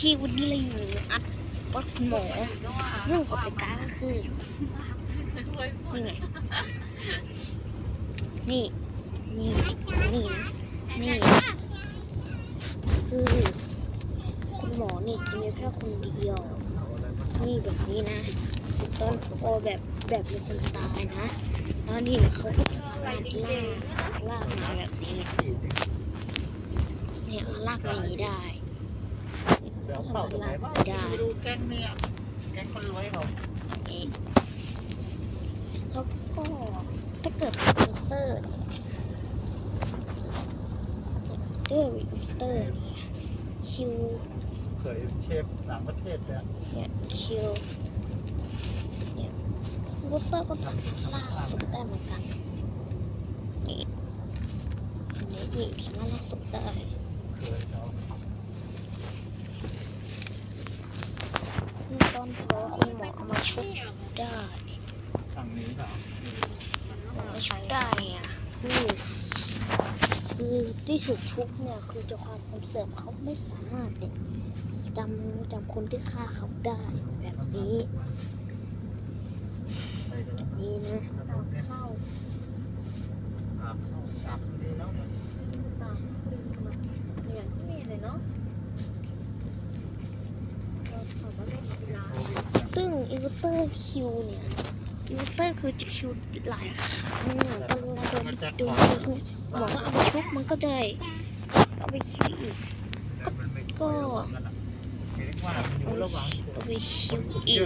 ที่วันนี้เราอยู่อัดวัดคุณหมอเรื่องกติกาก็คือนี่ไงนี่ นี่นี่นี่คือคุณหมอนี่จะมีแค่คนเดียว นี่แบบนี้นะตอนพอแบบแบบมีคนตายนะแล้วนี่เขาก็จะสามารถลากลากมาแบบนี้เนี่ยเขาลากมาอย่างนี้ได้ เขาสามารถลากมาได้ไปดูแก๊งเนี่ยแก๊งคนรวยเขาแล้วก็ถ้าเกิดเป็นเตอร์เตอร์อินเตอร์คิวเคยเชฟต่างประเทศเนี่ยเนี่ยคิวเนี่ยวูสเตอร์ก็สามารถล่ากศพได้เหมือนกันนี่อันนี้นี่สามารถล่ากศพได้เคยเขาคือตอนพอคุณ หมอเอามาชุบได้ฝั่งนี้เขาเอามาชุบได้อะคือคือที่สุดชุบเนี่ยคือจะความคอนเสร์ตเขาไม่สามารถเนี่ยจำจำคนที่ฆ่าเขาได้แบบนี้นี่นะเข้าอาบอาบดีแล้วเนี่ย อย่างที่นี่เลยเนาะเราขอมาเล่นกีฬา ซึ่ง อินเวอร์เตอร์คิวเนี่ยอินเวอร์เตอร์คือจะคิวหลายครั้งตอนเราโดนโดนชุบหมอก็เอามาชุบมันก็ได้เอาไปคิวอีกก็กันอะเอาไปคิวอีก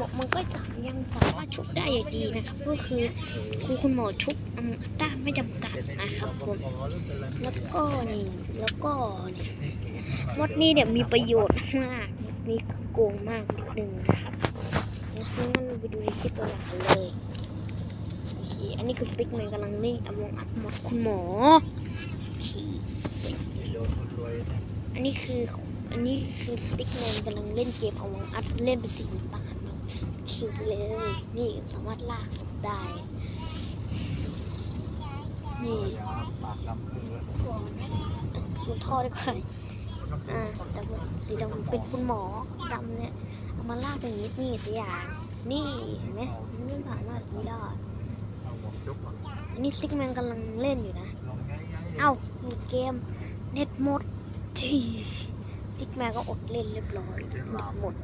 ม,มันก็จะยังสามารถชุบได้อย่างดีนะครับ ก็คือคือคุณหมอชุบอืมได้ไม่จำกัดนะครับผมแล้วก็นี่แล้วก็เนี่ยมดนี่เนี่ยมีประโยชน์มากมีโกงมากนิดนึงนะครับ งั้นเราไปดูในคลิปตัวหลักเลยโอเคอันนี้คือสติ๊กแมนกำลังเล่นอมองอัดมดคุณหมอขี่โดนคอันนี้คืออันนี้คือสติ๊กแมนกำลังเล่นเกมอมองอัดเล่นเป็นสีน้ำตาลคิวเลย นี่สามารถลากศพได้ นี่ยาปากดำคือคิวท่อดีกว่าอ่าแต่ว่าสีดำเป็นคุณหมอดำเนี่ยเอามาลากเป็นนี้นี่ตัวอย่าง นี่เห็นไหมมันไม่ผ่านมาแบบนี้ได้เอาหมวกจุ๊บอะอันนี้สติ๊กแมนกำลังเล่นอยู่นะลองง่ายๆเอ้าหยุดเกมเน็ตหมดจีสติ๊กแมนก็อดเล่นเรียบร้อยเน็ตหมด